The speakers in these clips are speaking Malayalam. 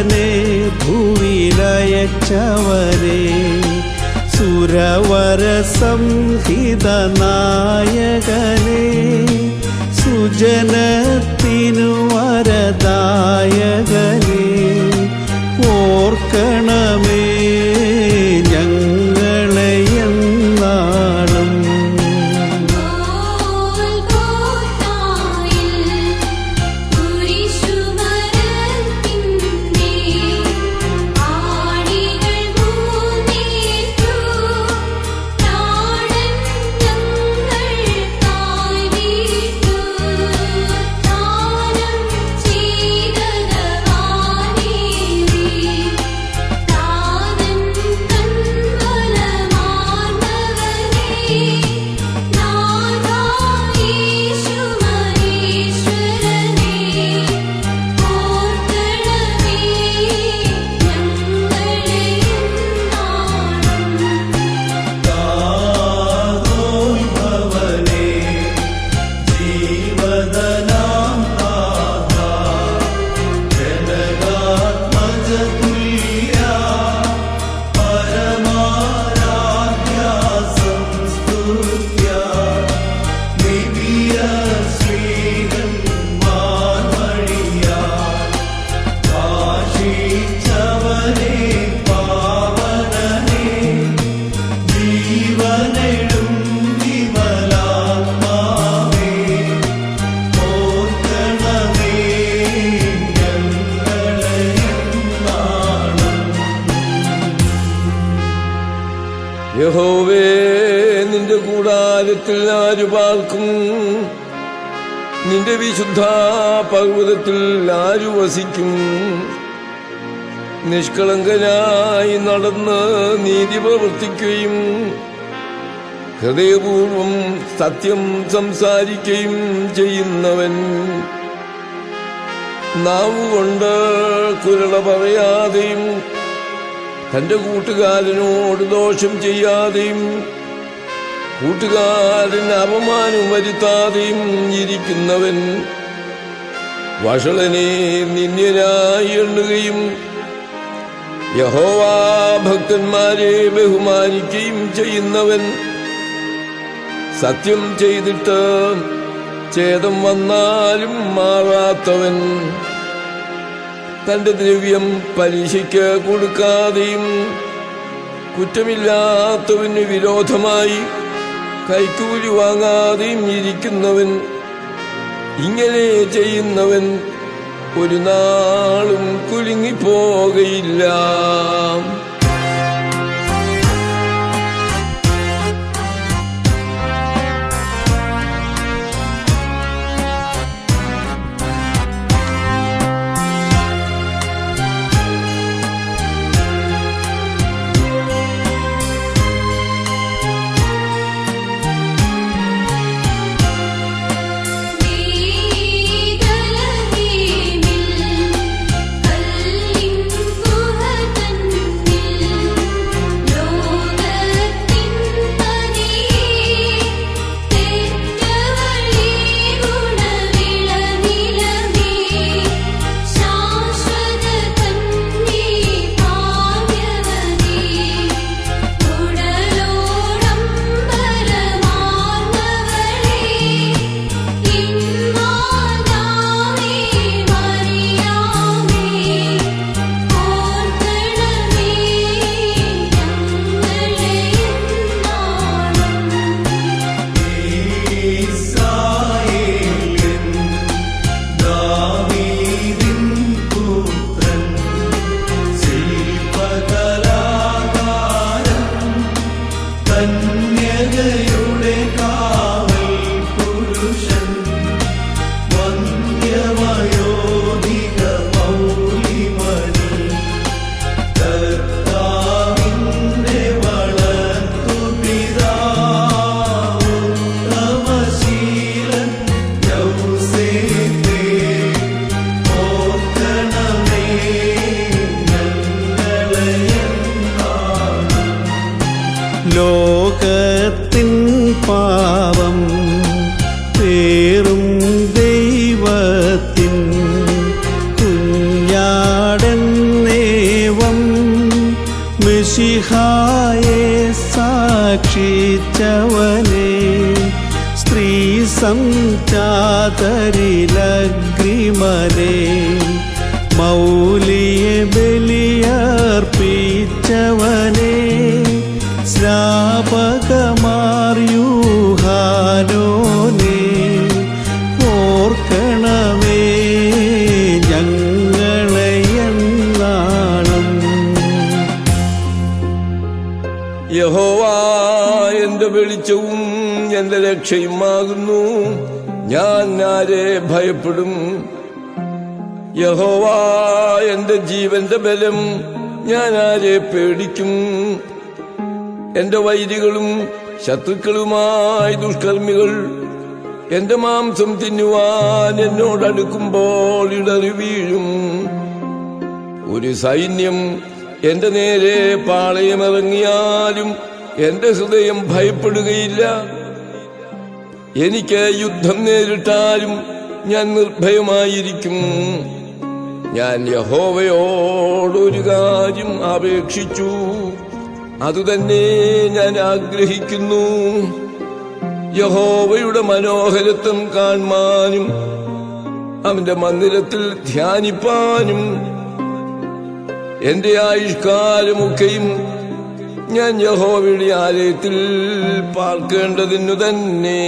സ്വസുതനെ ഭൂവിലയച്ചവരെ സുരവര സംഹിത നായകനെ സുജനത്തിനു വരദായകനെ. കൂടാരത്തിൽ ആര് പാർക്കും നിന്റെ വിശുദ്ധ പർവതത്തിൽ ആര് വസിക്കും? നിഷ്കളങ്കനായി നടന്ന് നീതി പ്രവർത്തിക്കുകയും ഹൃദയപൂർവം സത്യം സംസാരിക്കുകയും ചെയ്യുന്നവൻ നാവുകൊണ്ട് കുരള പറയാതെയും തന്റെ കൂട്ടുകാരനോട് ദോഷം ചെയ്യാതെയും കൂട്ടുകാരന് അപമാനം വരുത്താതെയും ഇരിക്കുന്നവൻ വഷളനെ നിന്ദ്യനായി എണ്ണുകയും യഹോവാ ഭക്തന്മാരെ ബഹുമാനിക്കുകയും ചെയ്യുന്നവൻ സത്യം ചെയ്തിട്ട് ഛേദം വന്നാലും മാറാത്തവൻ തന്റെ ദ്രവ്യം പലിശയ്ക്ക് കൊടുക്കാതെയും കുറ്റമില്ലാത്തവന് വിരോധമായി കൈക്കൂലി വാങ്ങാതെയും ഇരിക്കുന്നവൻ ഇങ്ങനെ ചെയ്യുന്നവൻ ഒരു നാളും സാക്ഷിച്ചവനെ സ്ത്രീ സംചാതരിലഗ്രിമനെ മൗലിയെ ബലിയർപ്പിച്ചവനെ ശ്രാപകമാർയൂഹാനോനെ യഹോവ എന്റെ വെളിച്ചവും എന്റെ രക്ഷയുമാകുന്നു. ഞാൻ ആരെ ഭയപ്പെടും? യഹോവാ എന്റെ ജീവന്റെ ബലം ഞാൻ ആരെ പേടിക്കും? എന്റെ വൈരികളും ശത്രുക്കളുമായി ദുഷ്കർമ്മികൾ എന്റെ മാംസം തിന്നുവാൻ എന്നോടടുക്കുമ്പോൾ ഇടറി വീഴും ഒരു സൈന്യം എന്റെ നേരെ പാളയമിറങ്ങിയാലും എന്റെ ഹൃദയം ഭയപ്പെടുകയില്ല. എനിക്ക് യുദ്ധം നേരിട്ടാലും ഞാൻ നിർഭയമായിരിക്കും. ഞാൻ യഹോവയോടൊരു കാര്യം അപേക്ഷിച്ചു. അതുതന്നെ ഞാൻ ആഗ്രഹിക്കുന്നു. യഹോവയുടെ മനോഹരത്വം കാണുവാനും അവന്റെ മന്ദിരത്തിൽ ധ്യാനിപ്പാനും എന്റെ ആയുഷ്കാലമൊക്കെയും ഞാൻ യഹോവയുടെ ആലയത്തിൽ പാർക്കേണ്ടതിനു തന്നെ.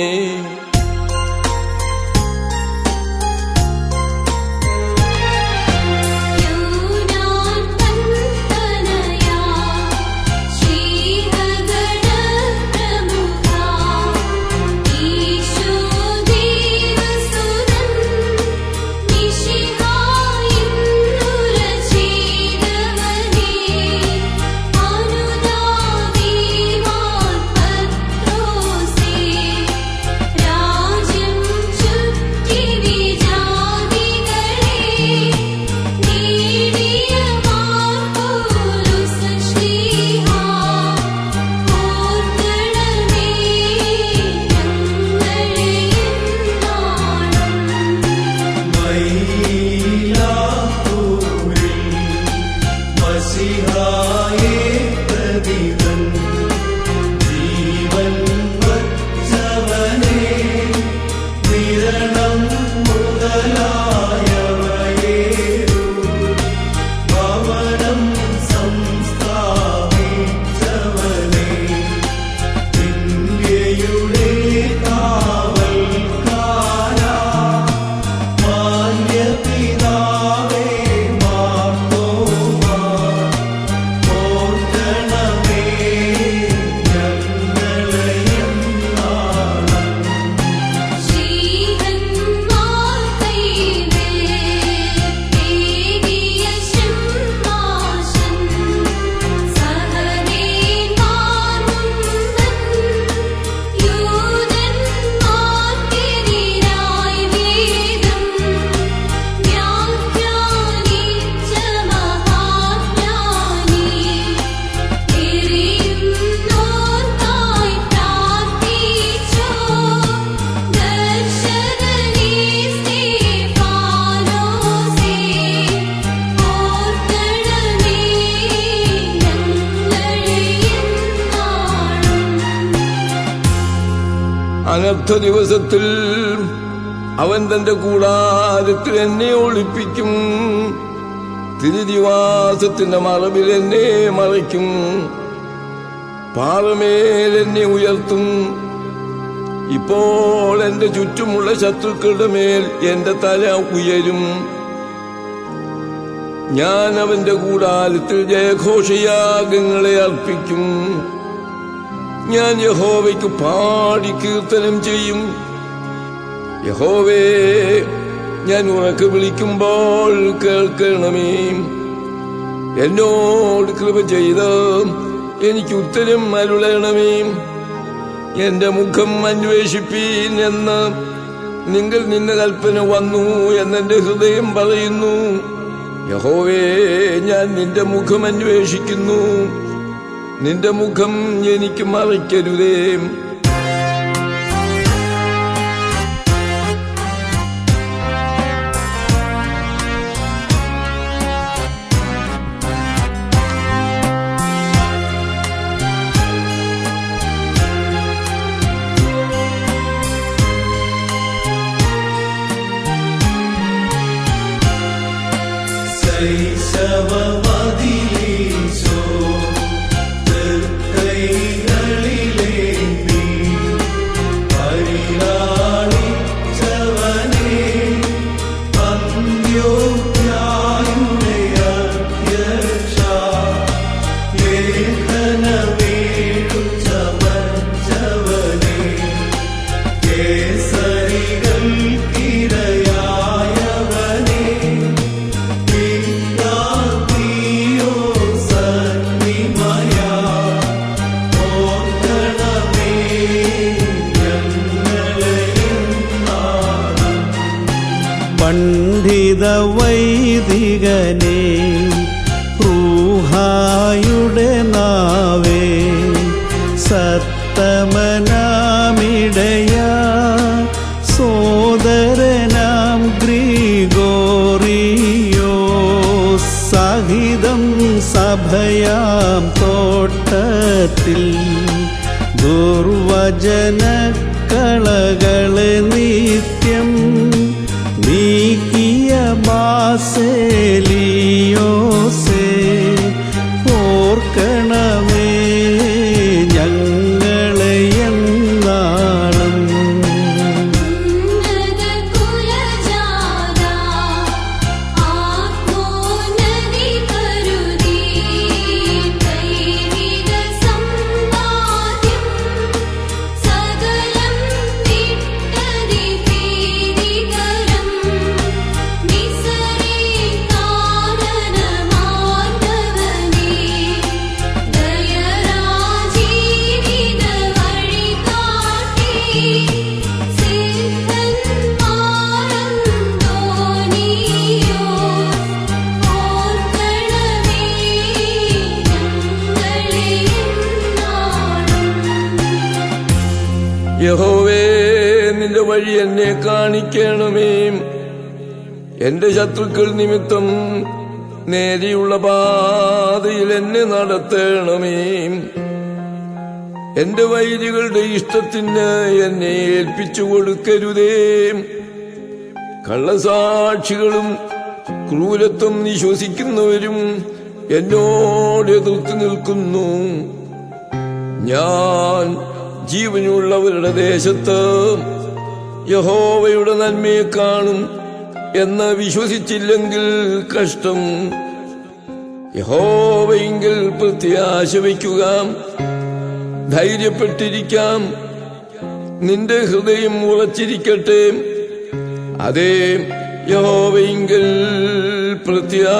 അനർത്ഥ ദിവസത്തിൽ അവൻ തന്റെ കൂടാരത്തിൽ എന്നെ ഒളിപ്പിക്കും. തിരുദിവാസത്തിന്റെ മറവിൽ എന്നെ മറയ്ക്കും. പാറമേൽ എന്നെ ഉയർത്തും. ഇപ്പോൾ എന്റെ ചുറ്റുമുള്ള ശത്രുക്കളുടെ മേൽ എന്റെ തല ഉയരും. ഞാൻ അവന്റെ കൂടാരത്തിൽ ജയഘോഷയാഗങ്ങളെ അർപ്പിക്കും. ഞാൻ യഹോവയ്ക്ക് പാടി കീർത്തനം ചെയ്യും. യഹോവേ ഞാൻ ഉറക്ക് വിളിക്കുമ്പോൾ കേൾക്കണമേ. എന്നോട് കൃപ ചെയ്ത് എനിക്ക് ഉത്തരം അരുളണമേ. എന്റെ മുഖം അന്വേഷിപ്പീൻ എന്ന് നിങ്ങൾ നിന്ന കൽപ്പന വന്നു എന്നെന്റെ ഹൃദയം പറയുന്നു. യഹോവേ ഞാൻ നിന്റെ മുഖം അന്വേഷിക്കുന്നു. നിന്റെ മുഖം എനിക്ക് മറിക്കരുതേ. ശൈശവമതിലീശോ സത്തമനാമിടയ സോദരനാം ഗ്രിഗോറിയോ സഹിതം സഭയാം തോട്ടത്തിൽ ദുർവചനക്കളകളെ നിത്യം നീക്കിയ ബാസേലിയോസേ ഓർക്കണമേ നിന്റെ വഴി എന്നെ കാണിക്കണമേ. എന്റെ ശത്രുക്കൾ നിമിത്തം നേരെയുള്ള പാതയിൽ എന്നെ നടത്തണമേ. എന്റെ വൈരികളുടെ ഇഷ്ടത്തിന് എന്നെ ഏൽപ്പിച്ചു കൊടുക്കരുതേ. കള്ളസാക്ഷികളും ക്രൂരത്വം വിശ്വസിക്കുന്നവരും എന്നോട് എതിർത്ത് നിൽക്കുന്നു. ഞാൻ ജീവനുള്ളവരുടെ ദേശത്ത് യഹോവയുടെ നന്മയെ കാണും എന്ന് വിശ്വസിച്ചില്ലെങ്കിൽ കഷ്ടം. യഹോവയെങ്കിൽ പ്രത്യാശ വയ്ക്കുക. ധൈര്യപ്പെട്ടിരിക്കാം. നിന്റെ ഹൃദയം ഉറച്ചിരിക്കട്ടെ. അതേ യഹോവയെങ്കിൽ പ്രത്യാ